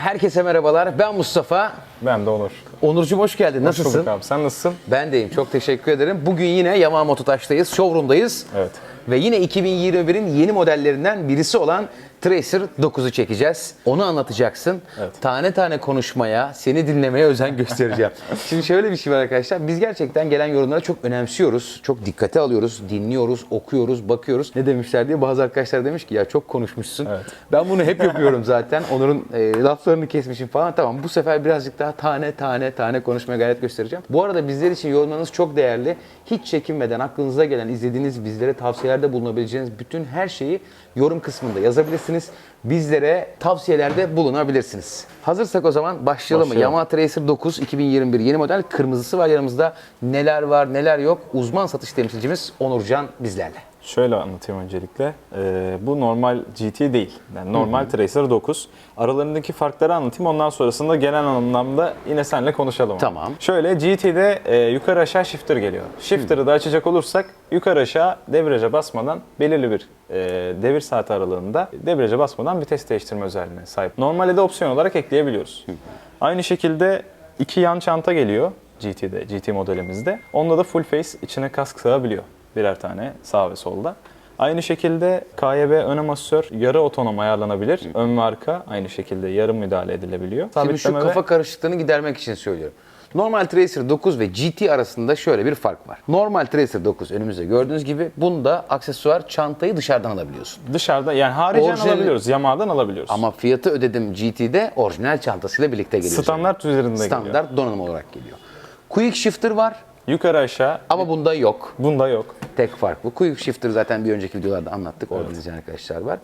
Herkese merhabalar. Ben Mustafa. Ben de Onur. Onurcuğum hoş geldin. Hoş Nasılsın? bulduk abi. Sen nasılsın? Ben deyim. Çok teşekkür ederim. Bugün yine Yamaha Mototaş'tayız. Showroom'dayız. Evet. Ve yine 2021'in yeni modellerinden birisi olan Tracer 9'u çekeceğiz. Onu anlatacaksın. Evet. Tane tane konuşmaya, seni dinlemeye özen göstereceğim. Şimdi şöyle bir şey var arkadaşlar. Biz gerçekten gelen yorumlara çok önemsiyoruz. Çok dikkate alıyoruz. Dinliyoruz, okuyoruz, bakıyoruz. Ne demişler diye bazı arkadaşlar demiş ki ya çok konuşmuşsun. Evet. Ben bunu hep yapıyorum zaten. Onur'un e, laflarını kesmişim falan. Tamam bu sefer birazcık daha tane tane tane konuşmaya gayret göstereceğim. Bu arada bizler için yorumlarınız çok değerli. Hiç çekinmeden aklınıza gelen, izlediğiniz, bizlere tavsiyelerde bulunabileceğiniz bütün her şeyi yorum kısmında yazabilirsiniz. Bizlere tavsiyelerde bulunabilirsiniz. Hazırsak o zaman başlayalım mı? Başlayalım. Yamaha Tracer 9 2021 yeni model kırmızısı var yanımızda. Neler var neler yok uzman satış temsilcimiz Onurcan bizlerle. Şöyle anlatayım öncelikle. Ee, bu normal GT değil. Yani normal Tracer 9. Aralarındaki farkları anlatayım. Ondan sonrasında genel anlamda yine seninle konuşalım. Tamam. Şöyle GT'de e, yukarı aşağı shifter geliyor. Shifter'ı da açacak olursak yukarı aşağı debriyaja basmadan belirli bir e, devir saati aralığında debriyaja basmadan vites değiştirme özelliğine sahip. Normalde de opsiyon olarak ekleyebiliyoruz. Aynı şekilde iki yan çanta geliyor GT'de, GT modelimizde. Onda da full face içine kask sığabiliyor. Birer tane sağ ve solda. Aynı şekilde KYB ön amasör yarı otonom ayarlanabilir. Ön ve arka aynı şekilde yarım müdahale edilebiliyor. Şimdi şu Sabitleme ve- kafa karışıklığını gidermek için söylüyorum. Normal Tracer 9 ve GT arasında şöyle bir fark var. Normal Tracer 9 önümüzde gördüğünüz gibi bunda aksesuar çantayı dışarıdan alabiliyorsun. Dışarıda yani haricen Orijinal- alabiliyoruz. Yamaha'dan alabiliyoruz. Ama fiyatı ödedim GT'de orijinal çantasıyla birlikte geliyor. Standart üzerinde geliyor. Standart donanım olarak geliyor. Quick Shifter var Yukarı aşağı ama bunda yok. bunda yok. Tek fark bu. Quick Shifter zaten bir önceki videolarda anlattık. Orada izleyen arkadaşlar var.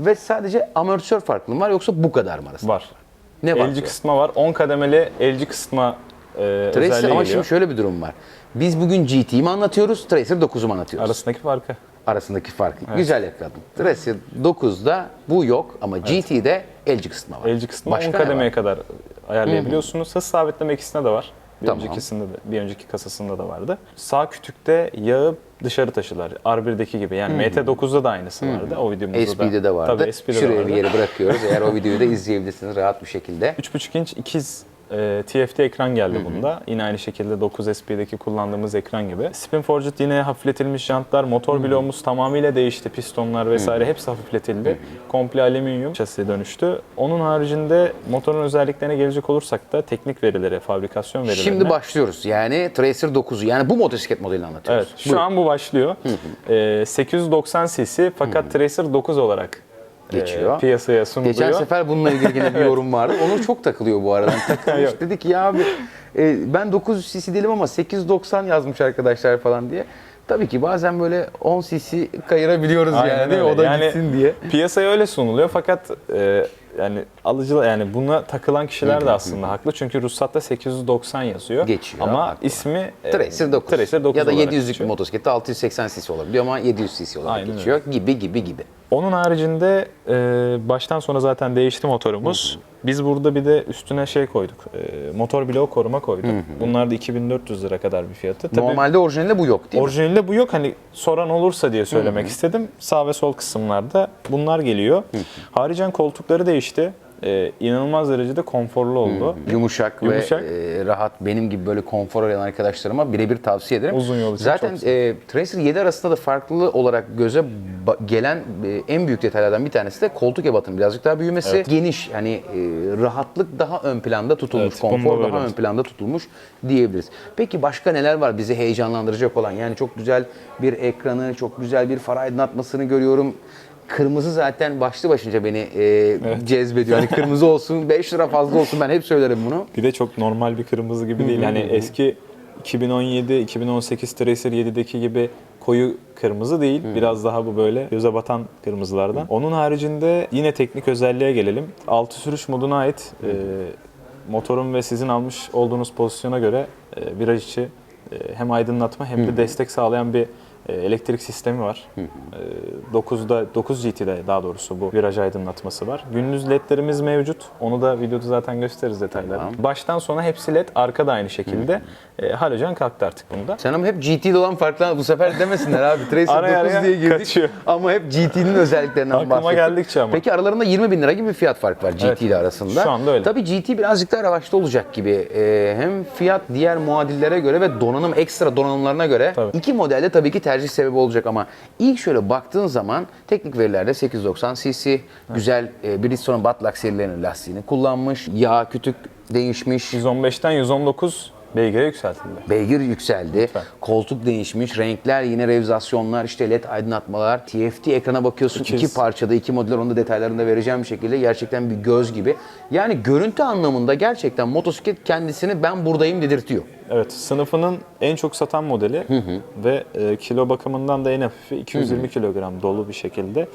Ve sadece amortisör farklı mı var yoksa bu kadar mı arasında? Var. Ne var? Elci kısma var. 10 kademeli elci kısma e, Tracer özelliği ama geliyor. şimdi şöyle bir durum var. Biz bugün GT'yi mi anlatıyoruz, Tracer 9'u mu anlatıyoruz? Arasındaki farkı. arasındaki farkı. Güzel yakaladım. Tracer 9'da bu yok ama GT'de elci kısmı var. Elci kısmı Başka 10 ne kademeye kadar ayarlayabiliyorsunuz. Hız sabitleme ikisinde de var. Bir Tamam. öncekisinde de, bir önceki kasasında da vardı. Sağ kütükte yağı dışarı taşılar. R1'deki gibi. Yani MT9'da da aynısı vardı. O videomuzda SP'de de vardı. Tabii SP'de de Şuraya vardı. bir yere bırakıyoruz. Eğer o videoyu da izleyebilirsiniz rahat bir şekilde. 3.5 inç ikiz e, TFT ekran geldi bunda. Yine aynı şekilde 9 SP'deki kullandığımız ekran gibi. Spin Forged yine hafifletilmiş jantlar, motor bloğumuz tamamıyla değişti. Pistonlar vesaire hepsi hafifletildi. Komple alüminyum şasiye dönüştü. Onun haricinde motorun özelliklerine gelecek olursak da teknik verilere, fabrikasyon verilerine. Şimdi başlıyoruz. Yani Tracer 9'u yani bu motosiklet modelini anlatıyoruz. Evet, şu an bu başlıyor. E, 890 cc fakat Tracer 9 olarak e, Geçiyor. piyasaya sunuluyor. Geçen sefer bununla ilgili yine bir yorum vardı. Onur çok takılıyor bu arada. Takılmış. Dedi ki ya abi e, ben 900 cc değilim ama 890 yazmış arkadaşlar falan diye. Tabii ki bazen böyle 10 cc kayırabiliyoruz Aynen yani değil mi? öyle. O da Yani gitsin diye. Piyasaya öyle sunuluyor fakat e, yani alıcılar yani buna takılan kişiler de aslında haklı çünkü ruhsatta 890 yazıyor. Geçiyor, Ama haklı. ismi e, Tracer 9. Tracer 9 ya da olarak 700'lük bir motosiklette 680 cc olabiliyor ama 700 cc olarak Aynen geçiyor. Gibi gibi gibi. Onun haricinde e, baştan sona zaten değişti motorumuz. Biz burada bir de üstüne şey koyduk. E, motor bloğu koruma koyduk. Bunlar da 2400 lira kadar bir fiyatı. Tabii Normalde orijinalinde bu yok değil mi? Orijinalinde bu yok. Hani soran olursa diye söylemek istedim. Sağ ve sol kısımlarda bunlar geliyor. Haricen koltukları değişti. Ee, inanılmaz derecede konforlu oldu. Yumuşak, Yumuşak. ve e, rahat benim gibi böyle konfor arayan arkadaşlarıma birebir tavsiye ederim. Uzun yol için Zaten çok e, Tracer 7 arasında da farklı olarak göze ba- gelen e, en büyük detaylardan bir tanesi de koltuk ebatının birazcık daha büyümesi. Geniş yani e, rahatlık daha ön planda tutulmuş, Evet, konfor daha ön planda tutulmuş diyebiliriz. Peki başka neler var bizi heyecanlandıracak olan? Yani çok güzel bir ekranı, çok güzel bir far aydınlatmasını görüyorum. Kırmızı zaten başlı başınca beni e, cezbediyor. Hani kırmızı olsun, 5 lira fazla olsun ben hep söylerim bunu. Bir de çok normal bir kırmızı gibi değil. Yani eski 2017-2018 Tracer 7'deki gibi koyu kırmızı değil. Biraz daha bu böyle göze batan kırmızılardan. Onun haricinde yine teknik özelliğe gelelim. Altı sürüş moduna ait e, motorun ve sizin almış olduğunuz pozisyona göre e, viraj içi e, hem aydınlatma hem de destek sağlayan bir elektrik sistemi var. E, 9'da 9 GT'de daha doğrusu bu viraj aydınlatması var. Gündüz ledlerimiz mevcut. Onu da videoda zaten gösteririz detaylarını. Tamam. Baştan sona hepsi led, arka da aynı şekilde. E, halojen kalktı artık bunda. Sen ama hep GT'de olan farklı bu sefer demesinler abi. Tracer Araya 9 araya diye girdik kaçıyor. ama hep GT'nin özelliklerinden Aklıma bahsettik. geldikçe ama. Peki aralarında 20 bin lira gibi bir fiyat fark var GT Evet. ile arasında. Şu anda öyle. Tabii GT birazcık daha revaçta olacak gibi. Ee, hem fiyat diğer muadillere göre ve donanım ekstra donanımlarına göre Tabii. iki modelde tabii ki tercih sebebi olacak ama ilk şöyle baktığın zaman teknik verilerde 890 cc güzel e, Bridgestone Batlak serilerinin lastiğini kullanmış. Yağ kütük değişmiş. 115'ten 119 beygire yükseltildi. Beygir yükseldi. Lütfen. Koltuk değişmiş. Renkler yine revizasyonlar, işte led aydınlatmalar. TFT ekrana bakıyorsun. İkiz. iki parçada, iki modüler. Onu da detaylarını da vereceğim bir şekilde. Gerçekten bir göz gibi. Yani görüntü anlamında gerçekten motosiklet kendisini ben buradayım dedirtiyor. Evet, sınıfının en çok satan modeli ve e, kilo bakımından da en hafifi 220 kilogram dolu bir şekilde.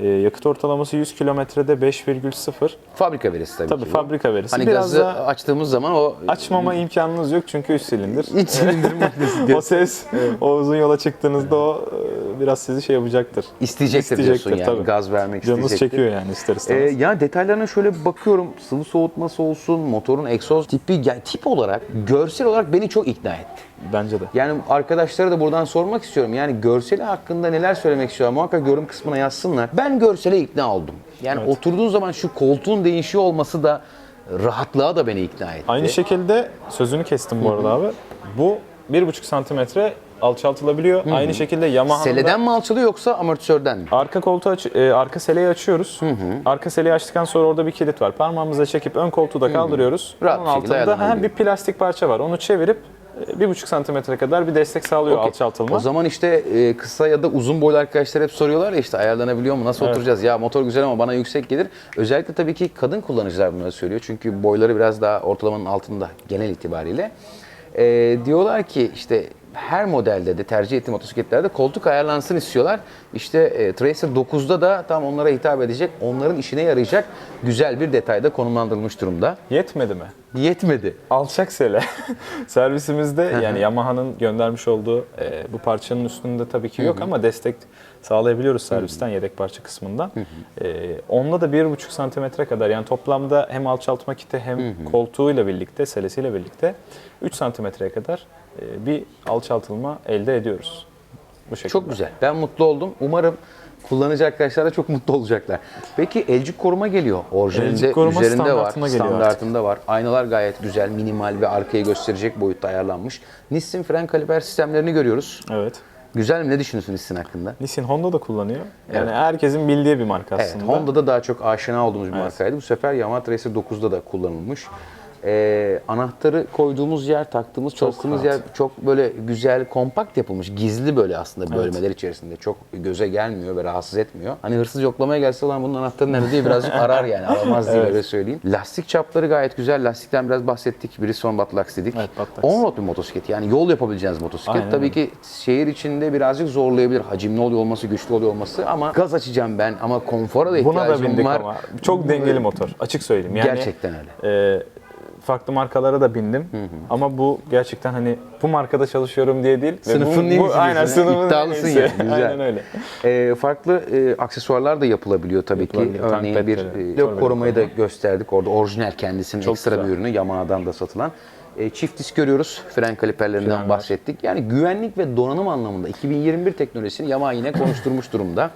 E, yakıt ortalaması 100 kilometrede 5,0. Fabrika verisi tabii, Tabii ki fabrika verisi. Hani Biraz gazı da açtığımız zaman o açmama imkanınız yok çünkü üst silindir. iç silindir makinesi o ses, o uzun yola çıktığınızda o e, biraz sizi şey yapacaktır. isteyecektir, diyorsun yani. tabii. Gaz vermek Canınız isteyecektir. çekiyor yani ister Ee, istemez. ya detaylarına şöyle bakıyorum. Sıvı soğutması olsun, motorun egzoz tipi, yani tip olarak, görsel olarak beni çok ikna etti. Bence de. Yani arkadaşlara da buradan sormak istiyorum. Yani görseli hakkında neler söylemek istiyorlar? Muhakkak yorum kısmına yazsınlar. Ben görsele ikna oldum. Yani Evet. oturduğun zaman şu koltuğun değişiyor olması da rahatlığa da beni ikna etti. Aynı şekilde sözünü kestim bu arada abi. Bu 1,5 santimetre alçaltılabiliyor. Aynı şekilde Yamaha'nın da- Seleden mi alçalıyor yoksa amortisörden mi? Arka koltuğu aç, e, arka seleyi açıyoruz. Arka seleyi açtıktan sonra orada bir kilit var. Parmağımızla çekip ön koltuğu da kaldırıyoruz. Rahat Onun bir şekilde altında ayarlanabiliyor. ha, bir plastik parça var. Onu çevirip e, bir buçuk santimetre kadar bir destek sağlıyor Okey. alçaltılma. O zaman işte e, kısa ya da uzun boylu arkadaşlar hep soruyorlar ya işte ayarlanabiliyor mu? Nasıl oturacağız? Ya motor güzel ama bana yüksek gelir. Özellikle tabii ki kadın kullanıcılar bunları söylüyor. Çünkü boyları biraz daha ortalamanın altında genel itibariyle. E, diyorlar ki işte her modelde de tercih ettiğim motosikletlerde koltuk ayarlansın istiyorlar. İşte e, Tracer 9'da da tam onlara hitap edecek, onların işine yarayacak güzel bir detayda konumlandırılmış durumda. Yetmedi mi? Yetmedi. Alçak sele. Servisimizde yani Yamaha'nın göndermiş olduğu e, bu parçanın üstünde tabii ki yok ama destek sağlayabiliyoruz servisten yedek parça kısmından. E, onunla da 1,5 santimetre kadar yani toplamda hem alçaltma kiti hem koltuğuyla birlikte, selesiyle birlikte 3 santimetreye kadar bir alçaltılma elde ediyoruz. Bu şekilde. Çok güzel. Ben mutlu oldum. Umarım kullanıcı arkadaşlar da çok mutlu olacaklar. Peki elcik koruma geliyor. Orijinalinde üzerinde var. standartına geliyor Standartında var. Aynalar gayet güzel, minimal ve arkayı gösterecek boyutta ayarlanmış. Nissin fren kaliper sistemlerini görüyoruz. Evet. Güzel mi? Ne düşünüyorsun Nissin hakkında? Nissin Honda da kullanıyor. Yani Evet. herkesin bildiği bir marka Evet, aslında. Honda'da daha çok aşina olduğumuz bir Evet. markaydı. Bu sefer Yamaha Tracer 9'da da kullanılmış. Ee, anahtarı koyduğumuz yer, taktığımız, çalıştığımız yer çok böyle güzel, kompakt yapılmış. Gizli böyle aslında bölmeler içerisinde. Çok göze gelmiyor ve rahatsız etmiyor. Hani hırsız yoklamaya gelse olan bunun anahtarı nerede diye birazcık arar yani. Aramaz diye Evet. öyle söyleyeyim. Lastik çapları gayet güzel. Lastikten biraz bahsettik. Bridgestone Batlax dedik. Evet, Batlax. On-road bir motosiklet. Yani yol yapabileceğiniz motosiklet. Aynen Tabii ki şehir içinde birazcık zorlayabilir. Hacimli oluyor olması, güçlü oluyor olması ama gaz açacağım ben ama konfora da ihtiyacım Buna da bindik var. ama. Çok dengeli motor. Açık söyleyeyim. Yani, Gerçekten öyle. e, farklı markalara da bindim. Ama bu gerçekten hani bu markada çalışıyorum diye değil. Sınıfın bu, bu, Aynen ha? sınıfın İddialısın yani, güzel. Aynen öyle. Ee, farklı e, aksesuarlar da yapılabiliyor tabii ki. Yapılabiliyor. Tank Örneğin bir e, tornavida korumayı da gösterdik. Orada orijinal kendisinin Çok ekstra güzel. bir ürünü Yamaha'dan da satılan. E, çift disk görüyoruz. Fren kaliperlerinden Frenler. bahsettik. Yani güvenlik ve donanım anlamında 2021 teknolojisini Yamaha yine konuşturmuş durumda.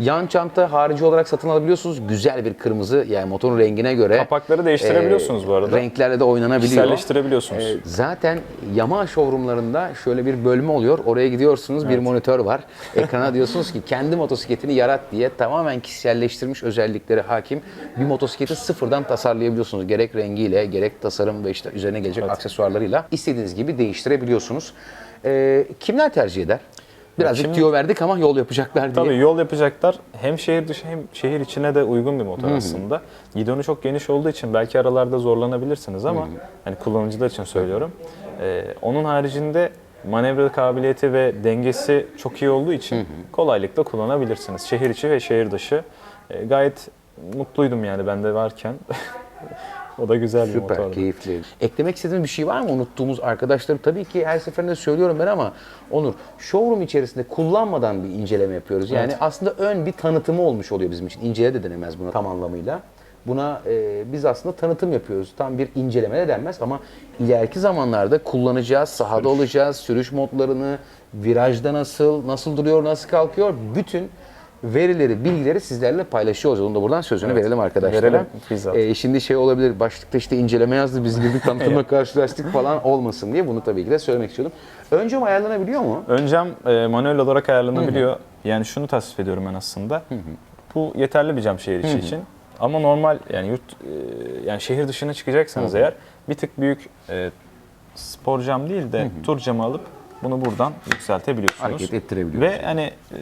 Yan çanta harici olarak satın alabiliyorsunuz. Güzel bir kırmızı yani motorun rengine göre. Kapakları değiştirebiliyorsunuz bu arada. Renklerle de oynanabiliyor. Kişiselleştirebiliyorsunuz. Ee, zaten Yamaha showroomlarında şöyle bir bölme oluyor. Oraya gidiyorsunuz bir monitör var. Ekrana diyorsunuz ki kendi motosikletini yarat diye tamamen kişiselleştirmiş özellikleri hakim bir motosikleti sıfırdan tasarlayabiliyorsunuz. Gerek rengiyle gerek tasarım ve işte üzerine gelecek aksesuarlarıyla istediğiniz gibi değiştirebiliyorsunuz. Ee, kimler tercih eder? Birazcık şimdi- tüyo verdik ama yol yapacaklar diye. Tabii yol yapacaklar. Hem şehir dışı hem şehir içine de uygun bir motor aslında. Gidonu çok geniş olduğu için belki aralarda zorlanabilirsiniz ama hani kullanıcılar için söylüyorum. Ee, onun haricinde manevra kabiliyeti ve dengesi çok iyi olduğu için kolaylıkla kullanabilirsiniz. Şehir içi ve şehir dışı. Ee, gayet mutluydum yani bende varken. O da güzel bir Süper, keyifli. Eklemek istediğiniz bir şey var mı unuttuğumuz arkadaşlarım? Tabii ki her seferinde söylüyorum ben ama Onur, showroom içerisinde kullanmadan bir inceleme yapıyoruz. Yani Evet. aslında ön bir tanıtımı olmuş oluyor bizim için. İncele de denemez buna tam anlamıyla. Buna e, biz aslında tanıtım yapıyoruz. Tam bir inceleme de denmez ama ileriki zamanlarda kullanacağız, sahada olacağız, sürüş modlarını, virajda nasıl, nasıl duruyor, nasıl kalkıyor, bütün verileri, bilgileri sizlerle paylaşıyoruz. Onu da buradan sözünü Evet. verelim arkadaşlara. Verelim, bizzat. E, şimdi şey olabilir, başlıkta işte inceleme yazdı, biz girdik tanıtımla karşılaştık falan olmasın diye bunu tabii ki de söylemek istiyordum. Öncem ayarlanabiliyor mu? Öncem e, manuel olarak ayarlanabiliyor. Yani şunu tasvip ediyorum ben aslında. Bu yeterli bir cam şehir içi için. Ama normal yani yurt e, yani şehir dışına çıkacaksanız eğer bir tık büyük e, spor cam değil de tur camı alıp bunu buradan yükseltebiliyorsunuz. Hareket ettirebiliyoruz. Ve hani e,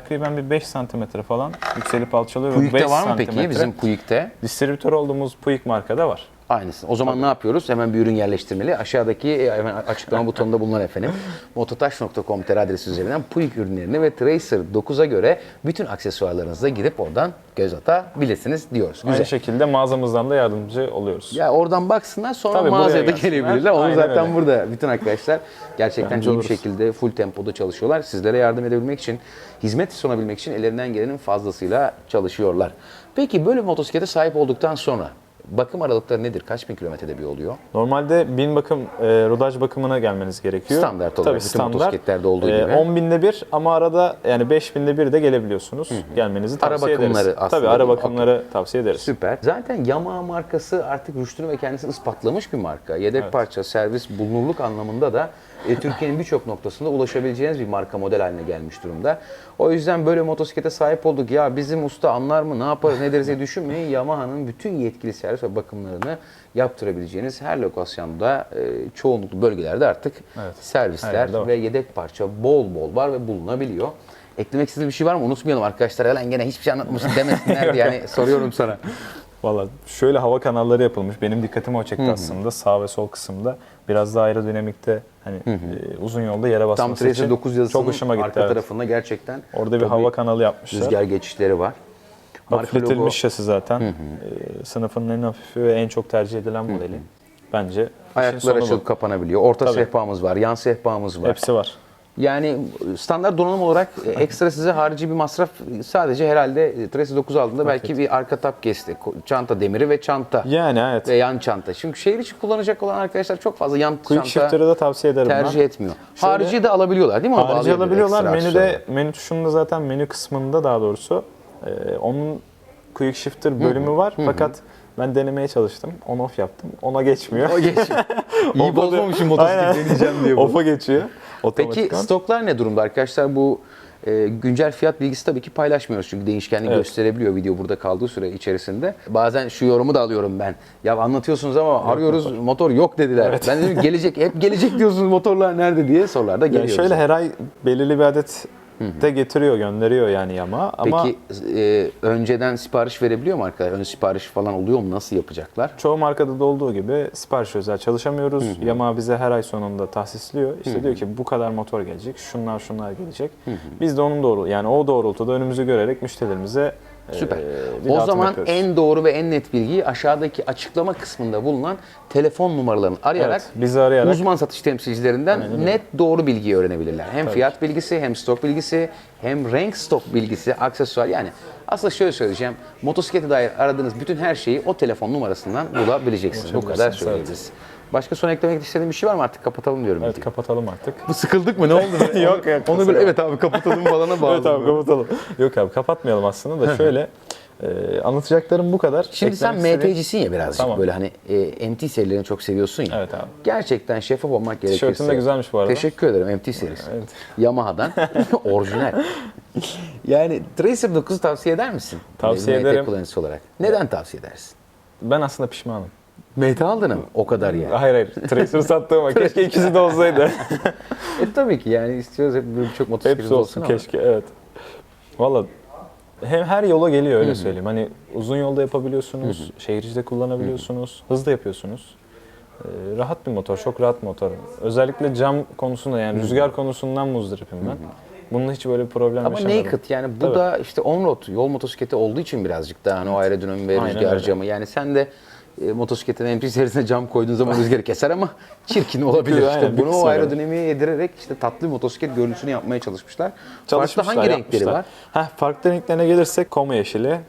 takriben bir 5 santimetre falan yükselip alçalıyor. 5 var mı peki? santimetre Bizim Puig'de Distribütör olduğumuz Puig markada var. Aynısı. O zaman ne yapıyoruz? Hemen bir ürün yerleştirmeli. Aşağıdaki e, hemen açıklama butonunda bulunan efendim. mototaş.com.tr adresi üzerinden Puig ürünlerini ve Tracer 9'a göre bütün aksesuarlarınıza girip oradan göz atabilirsiniz diyoruz. Güzel. Aynı şekilde mağazamızdan da yardımcı oluyoruz. Ya oradan baksınlar sonra Tabii mağazaya da gelebilirler. Onu Aynen zaten öyle. burada bütün arkadaşlar gerçekten Bence iyi bir şekilde full tempoda çalışıyorlar. Sizlere yardım edebilmek için, hizmet sunabilmek için ellerinden gelenin fazlasıyla çalışıyorlar. Peki böyle bir motosiklete sahip olduktan sonra bakım aralıkları nedir? Kaç bin kilometrede bir oluyor? Normalde bin bakım, e, rodaj bakımına gelmeniz gerekiyor. Standart olarak bütün motosikletlerde olduğu gibi. 10 binde bir ama arada yani 5 binde bir de gelebiliyorsunuz. Gelmenizi Ara tavsiye ederiz. bakımları aslında Tabii ara bakımları tavsiye ederiz. Süper. Zaten Yamaha markası artık rüştünü ve kendisini ispatlamış bir marka. Yedek Evet. parça, servis, bulunurluk anlamında da e, Türkiye'nin birçok noktasında ulaşabileceğiniz bir marka model haline gelmiş durumda. O yüzden böyle motosiklete sahip olduk. Ya bizim usta anlar mı, ne yaparız, ne deriz diye düşünmeyin. Yamaha'nın bütün yetkili servis ve bakımlarını yaptırabileceğiniz her lokasyonda, e, çoğunluklu bölgelerde artık Evet. servisler var. ve yedek parça bol bol var ve bulunabiliyor. Eklemek istediğiniz bir şey var mı? Unutmayalım arkadaşlar. Lan gene hiçbir şey anlatmışsın demesinler diye yani soruyorum sana. Valla şöyle hava kanalları yapılmış. Benim dikkatimi o çekti aslında. Sağ ve sol kısımda. Biraz daha aerodinamikte hani e, uzun yolda yere Tam basması Tracer için 9 yazısının çok hoşuma gitti. arka evet. tarafında gerçekten Orada bir hava kanalı yapmışlar. rüzgar geçişleri var. Logo Hafifletilmiş şasi zaten. E, sınıfının en hafifi ve en çok tercih edilen modeli. Bence işin ayaklar sonu bu. açılıp kapanabiliyor. Orta Tabii. sehpamız var, yan sehpamız var. Hepsi var. Yani standart donanım olarak e, ekstra size harici bir masraf sadece herhalde e, Tracer 9 aldığında belki bir arka tap kesti, çanta demiri ve çanta Yani evet. ve yan çanta. Çünkü şehir içi kullanacak olan arkadaşlar çok fazla yan Quick çanta da tavsiye ederim tercih ben. etmiyor. Şöyle- harici de alabiliyorlar değil mi? Onu Harici alabiliyorlar. Menüde, menü tuşunda zaten menü kısmında daha doğrusu e, onun Quick Shifter bölümü var. Fakat ben denemeye çalıştım. On off yaptım. Ona geçmiyor. O geç. İyi bozmamışım motosiklet Aynen. deneyeceğim diye. Off'a geçiyor. Peki Otomatikman. stoklar ne durumda arkadaşlar? Bu e, güncel fiyat bilgisi tabii ki paylaşmıyoruz çünkü değişkenlik Evet. gösterebiliyor video burada kaldığı süre içerisinde. Bazen şu yorumu da alıyorum ben. Ya anlatıyorsunuz ama arıyoruz motor. yok dediler. Ben dedim gelecek hep gelecek diyorsunuz motorlar nerede diye sorularda Yani geliyor. şöyle bize. her ay belirli bir adet de getiriyor, gönderiyor yani yama. Ama Peki e, önceden sipariş verebiliyor mu arkadaşlar? Ön sipariş falan oluyor mu? Nasıl yapacaklar? çoğu markada da olduğu gibi sipariş özel çalışamıyoruz. Yama bize her ay sonunda tahsisliyor. İşte diyor ki bu kadar motor gelecek, şunlar şunlar gelecek. Biz de onun doğru yani o doğrultuda önümüzü görerek müşterilerimize Süper. e, bir o zaman yapıyoruz. en doğru ve en net bilgiyi aşağıdaki açıklama kısmında bulunan telefon numaralarını arayarak Evet, bizi arayarak uzman satış temsilcilerinden net doğru bilgiyi öğrenebilirler. Hem fiyat bilgisi, hem stok bilgisi, hem renk stok bilgisi, aksesuar yani aslında şöyle söyleyeceğim. Motosiklete dair aradığınız bütün her şeyi o telefon numarasından bulabileceksiniz. Bu kadar söyleyebiliriz. Başka son eklemek istediğim bir şey var mı? Artık kapatalım diyorum. Evet kapatalım artık. Bu sıkıldık mı? Ne oldu? Yok, yok, Onu böyle evet abi kapatalım falana bağlı. evet abi kapatalım. Yok abi kapatmayalım aslında da şöyle e, anlatacaklarım bu kadar. Şimdi sen Eklemek istediğim- MT'cisin ya birazcık Tamam. böyle hani e, MT serilerini çok seviyorsun ya. Evet abi. Gerçekten şeffaf olmak gerekirse. Tişörtün de güzelmiş bu arada. Teşekkür ederim MT serisi. Evet. Yamaha'dan orijinal. yani Tracer 9'u tavsiye eder misin? Tavsiye MT ederim. kullanıcısı olarak. Neden tavsiye edersin? Ben aslında pişmanım. MT aldın mı? O kadar yani. Hayır hayır. Tracer sattığıma keşke ikisi de olsaydı. e tabii ki yani istiyoruz hep birçok motosiklimiz Hepsi olsun ama. keşke evet. Valla hem her yola geliyor öyle söyleyeyim. Hani uzun yolda yapabiliyorsunuz, şehir içinde kullanabiliyorsunuz, hızlı yapıyorsunuz. Ee, rahat bir motor, çok rahat bir motor. Özellikle cam konusunda yani rüzgar konusundan muzdaripim ben. Bununla hiç böyle bir problem Ama yaşamadım. naked yani bu Tabii. da işte on-road yol motosikleti olduğu için birazcık daha hani o aerodinami ve Aynen rüzgar öyle. camı. Yani sen de e, motosikletin MP serisine cam koyduğun zaman rüzgarı keser ama çirkin olabilir. İşte bunu o aerodinamiğe yedirerek işte tatlı motosiklet görüntüsünü yapmaya çalışmışlar. Farklı Çalışmışlar, hangi renkleri yapmışlar. var? Heh, farklı renklerine gelirsek komu yeşili, e,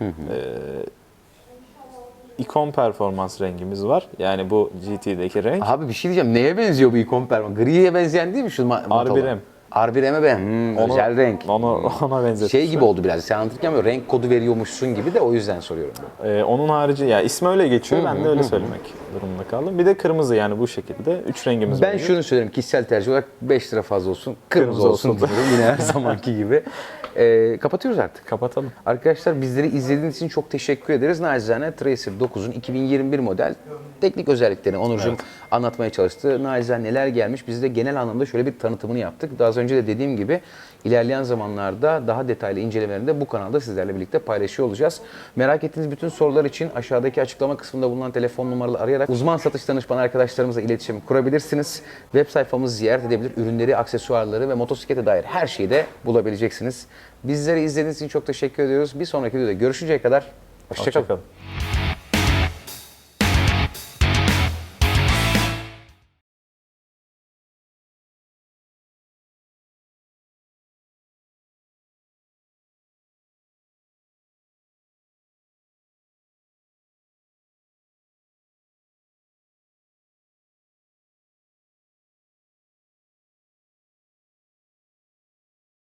ikon performans rengimiz var. Yani bu GT'deki renk. Abi bir şey diyeceğim. Neye benziyor bu ikon performans? Griye benzeyen değil mi şu ma- motor? R1M. R1M'e ben. Hmm, Onu- özel renk. Onu, ona benzetmişler. Şey gibi oldu biraz. Sen anlatırken böyle renk kodu veriyormuşsun gibi de o yüzden soruyorum. Ee, onun harici ya ismi öyle geçiyor. ben de öyle söylemek durumunda kaldım. Bir de kırmızı yani bu şekilde. Üç rengimiz Ben mevcut. şunu söylerim. Kişisel tercih olarak 5 lira fazla olsun. Kırmızı, Kırmızı olsun, olsun. diyorum. Yine her zamanki gibi. Ee, kapatıyoruz artık. Kapatalım. Arkadaşlar bizleri izlediğiniz için çok teşekkür ederiz. Nacizane Tracer 9'un 2021 model teknik özelliklerini Onurcuğum anlatmaya çalıştı. Nacizane neler gelmiş biz de genel anlamda şöyle bir tanıtımını yaptık. Daha az önce de dediğim gibi ilerleyen zamanlarda daha detaylı incelemelerini de bu kanalda sizlerle birlikte paylaşıyor olacağız. Merak ettiğiniz bütün sorular için aşağıdaki açıklama kısmında bulunan telefon numaralı arayarak uzman satış danışmanı arkadaşlarımızla iletişim kurabilirsiniz. Web sayfamızı ziyaret edebilir. Ürünleri, aksesuarları ve motosiklete dair her şeyi de bulabileceksiniz. Bizleri izlediğiniz için çok teşekkür ediyoruz. Bir sonraki videoda görüşünceye kadar hoşçakalın. Hoşçakalın.